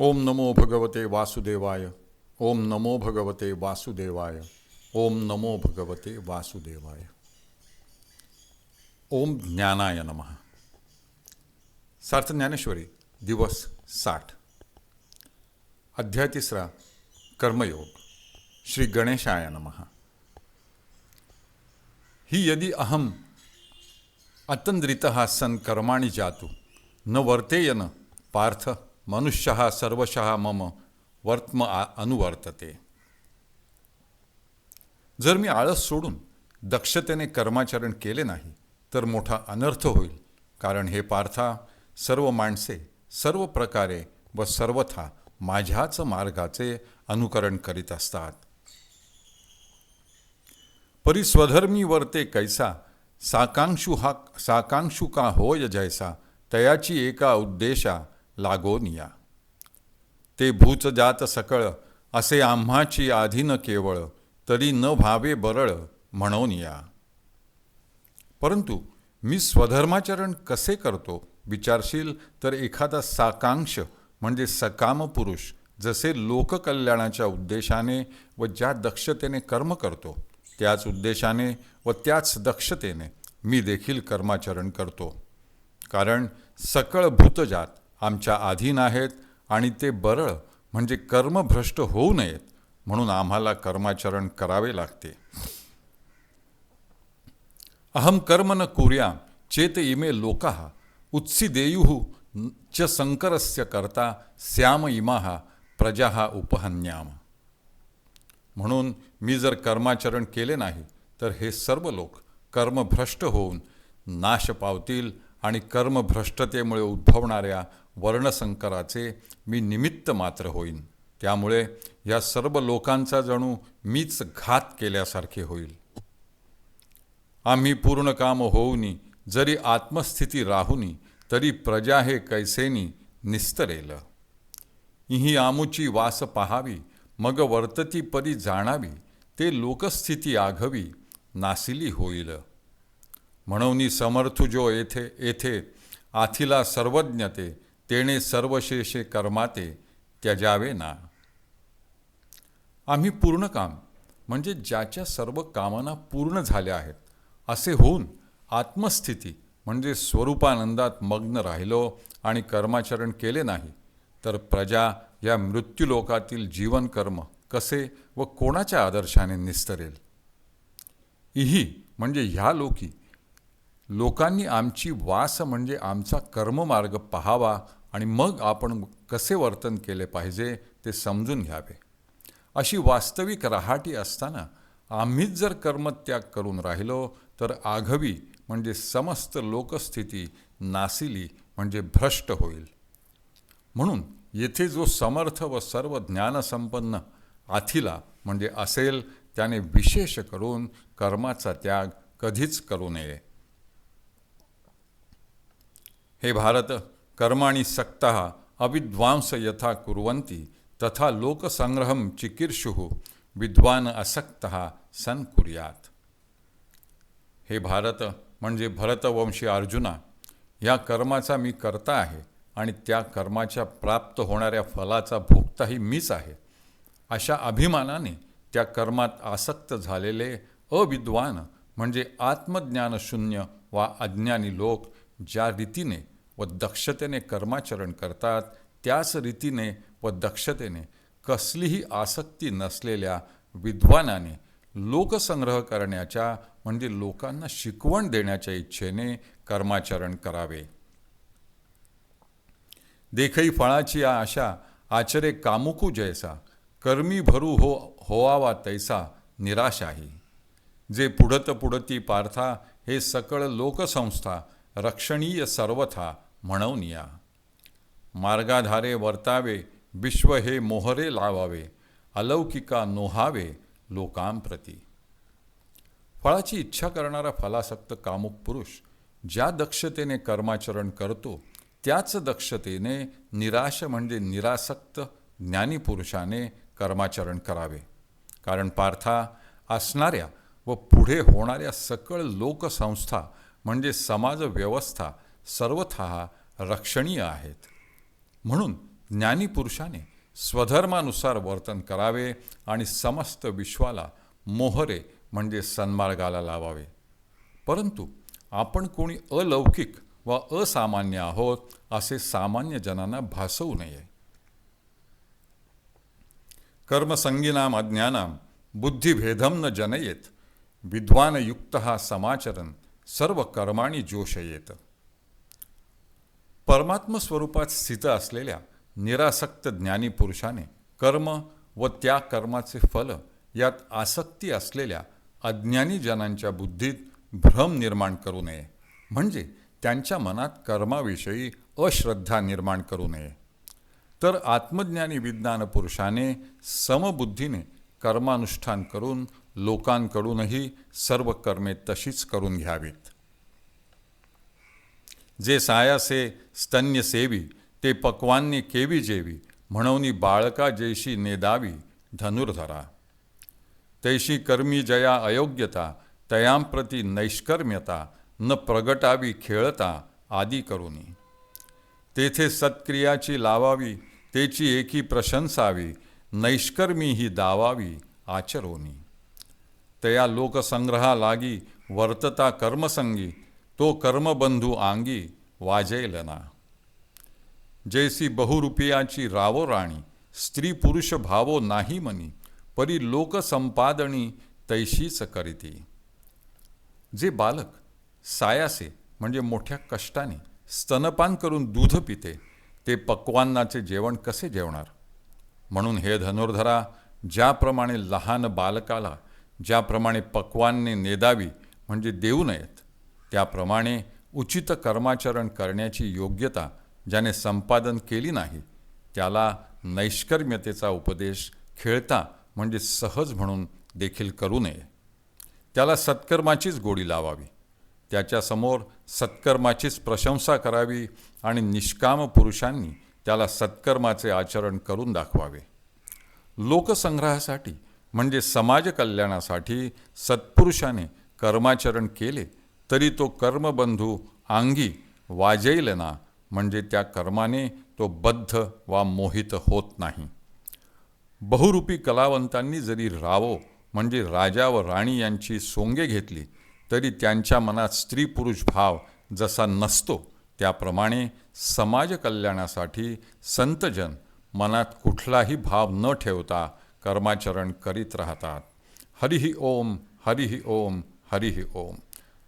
ओम नमो भगवते वासुदेवाय। ओम नमो भगवते वासुदेवाय। ओम नमो भगवते वासुदेवाय। ओम ज्ञानाय नमः। सार्थ ज्ञानेश्वरी, दिवस साठ। अध्याय तिसरा, कर्मयोग। श्री गणेशाय नमः। ही यदि अहम अतंद्रित सन कर्माणि जातु, न वर्तेयन पार्थ। मनुष्य सर्वशः मम वर्त्म आ अनुवर्तते. जर मी आळस सोडून दक्षतेने कर्माचरण केले नाही तर मोठा अनर्थ होईल. कारण हे पार्था सर्व माणसे सर्व प्रकारे व सर्वथा माझ्याच मार्गाचे अनुकरण करीत असतात. परिस्वधर्मी वर्ते कैसा साकांक्षु हा साकांक्षु का होय जैसा तयाची एका उद्देशा लागोनिया. ते भूच जात सकळ असे आम्हाची आधीन केवळ तरी न भावे बरळ म्हणून या परंतु मी स्वधर्माचरण कसे करतो विचारशील तर एखादा साकांक्ष म्हणजे सकाम पुरुष जसे लोककल्याणाच्या उद्देशाने व ज्या दक्षतेने कर्म करतो त्याच उद्देशाने व त्याच दक्षतेने मी देखील कर्माचरण करतो. कारण सकळ भूतजात आमच्या अधीन आहेत आणि ते बरळ म्हणजे कर्मभ्रष्ट होऊ नयेत म्हणून आम्हाला कर्माचरण करावे लागते. अहम कर्म न कुर्या चेत इमे लोका उत्सी देयुः च संकरस्य करता श्याम इमा प्रजा उपहन्याम. म्हणून मी जर कर्माचरण केले नाही तर हे सर्व लोक कर्मभ्रष्ट होऊन नाश पावतील आणि कर्मभ्रष्टतेमुळे उद्भवणाऱ्या वर्णसंकराचे मी निमित्त मात्र होईन. त्यामुळे या सर्व लोकांचा जणू मीच घात केल्यासारखे होईल. आम्ही पूर्ण काम होऊनी जरी आत्मस्थिती राहुनी तरी प्रजा हे कैसेनी निस्तरेल. इही आमुची वास पहावी मग वर्तती परी जाणावी ते लोकस्थिती आघवी नासिली होईल. म्हणून समर्थ जो येथे येथे आथिला सर्वज्ञते तेणे सर्वशेषे कर्माते त्याजावे ना. आम्ही पूर्ण काम म्हणजे ज्याच्या सर्व कामना पूर्ण झाल्या आहेत असे होऊन आत्मस्थिती म्हणजे स्वरूपानंदात मग्न राहिलो आणि कर्माचरण केले नाही तर प्रजा या मृत्यूलोकातील जीवनकर्म कसे व कोणाच्या आदर्शाने निस्तरेल? इही म्हणजे ह्या लोकी लोकांनी आमची वास म्हणजे आमचा कर्ममार्ग पहावा आणि मग आपण कसे वर्तन केले पाहिजे ते समजून घ्यावे. अशी वास्तविक रहाटी असताना आम्हीच जर कर्मत्याग करून राहिलो तर आघवी म्हणजे समस्त लोकस्थिती नासिली म्हणजे भ्रष्ट होईल. म्हणून येथे जो समर्थ व सर्व ज्ञानसंपन्न आथिला म्हणजे असेल त्याने विशेष करून कर्माचा त्याग कधीच करू नये. हे भारत कर्माणि सक्ता अविद्वांस यथा कुर्वन्ति तथा लोकसंग्रहं चिकीर्षुः विद्वान असक्त सन कुर्यात। हे भारत म्हणजे भरतवंशी अर्जुना या कर्माचा मी करता आहे आणि त्या कर्माच्या प्राप्त होणाऱ्या फलाचा भोगताही मीच आहे. अशा अभिमानाने त्या कर्मात आसक्त झालेले अविद्वान म्हणजे आत्मज्ञानशून्य वा अज्ञानी लोक ज्या रीतीने व दक्षतेने कर्माचरण करतात त्याच रीतीने व दक्षतेने कसलीही आसक्ती नसलेल्या विद्वानाने लोकसंग्रह करण्याच्या म्हणजे लोकांना शिकवण देण्याच्या इच्छेने कर्माचरण करावे. देखई फळाची आशा आचरे कामुकू जैसा कर्मी भरू हो होवावा तैसा निराशाही. जे पुढत पुढती पार्था हे सकळ लोकसंस्था रक्षणीय सर्वथा म्हणून या. मार्गाधारे वर्तावे विश्व हे मोहरे लावावे अलौकिका नोहावे लोकांप्रती. फळाची इच्छा करणारा फलासक्त कामुक पुरुष ज्या दक्षतेने कर्माचरण करतो त्याच दक्षतेने निराश म्हणजे निरासक्त ज्ञानीपुरुषाने कर्माचरण करावे. कारण पार्था असणाऱ्या व पुढे होणाऱ्या सकळ लोकसंस्था म्हणजे समाज व्यवस्था सर्वथा रक्षणीय आहेत. म्हणून ज्ञानीपुरुषाने स्वधर्मानुसार वर्तन करावे आणि समस्त विश्वाला मोहरे म्हणजे सन्मार्गाला लावावे. परंतु आपण कोणी अलौकिक व असामान्य आहोत असे सामान्य जनांना भासवू नये. कर्मसंगीनाम अज्ञानाम बुद्धिभेदम न जनयेत विद्वानयुक्त हा समाचरण सर्व कर्माणी जोशयेत परमात्म स्वरूपात स्थित असलेल्या निरासक्त ज्ञानी पुरुषाने कर्म व त्या कर्माचे फल यात आसक्ती असलेल्या अज्ञानी जनांच्या बुद्धीत भ्रम निर्माण करू नये. म्हणजे त्यांच्या मनात कर्माविषयी अश्रद्धा निर्माण करू नये. तर आत्मज्ञानी विज्ञान पुरुषाने समबुद्धीने कर्मानुष्ठान करून लोकांकडूनही सर्व कर्मे तशीच करून घ्यावीत. जे सायासे स्तन्य सेवी ते पक्वान्नी केवी जेवी म्हणवनी बाळका जैशी नेदावी धनुर्धरा. तैशी कर्मी जया अयोग्यता तयांप्रती नैष्कर्म्यता न प्रगटावी खेळता आदी करुनी. तेथे सत्क्रियाची लावावी तेची एकी प्रशंसावी नैष्कर्मी ही दावावी आचरोनी. तया लोकसंग्रहा लागी वर्तता कर्मसंगी तो कर्मबंधू आंगी वाजेलना. जैसी बहुरूपियाची रावो राणी स्त्री पुरुष भावो नाही मनी परी लोकसंपादनी तैशीच करीती. जे बालक सायासे म्हणजे मोठ्या कष्टाने स्तनपान करून दूध पिते ते पक्वान्नाचे जेवण कसे जेवणार? म्हणून हे धनुर्धरा ज्याप्रमाणे लहान बालकाला ज्याप्रमाणे पक्वान्ने नेदावी म्हणजे देऊ नयेत त्याप्रमाणे उचित कर्माचरण करण्याची योग्यता ज्याने संपादन केली नाही त्याला नैष्कर्म्यतेचा उपदेश खेळता म्हणजे सहज म्हणून देखील करू नये. त्याला सत्कर्माचीच गोडी लावावी. त्याच्यासमोर सत्कर्माचीच प्रशंसा करावी आणि निष्काम पुरुषांनी त्याला सत्कर्माचे आचरण करून दाखवावे. लोकसंग्रहासाठी म्हणजे समाज कल्याणासाठी सत्पुरुषाने कर्माचरण केले तरी तो कर्मबंधू आंगी वाजेल ना म्हणजे त्या कर्माने तो बद्ध वा मोहित होत नाही. बहुरूपी कलावंतांनी जरी रावो म्हणजे राजा व राणी यांची सोंगे घेतली तरी त्यांच्या मनात स्त्री पुरुष भाव जसा नसतो त्याप्रमाणे समाज कल्याणासाठी संतजन मनात कुठलाही भाव न ठेवता कर्माचरण करीत राहतात. हरिही ओम हरिही ओम हरिही ओम.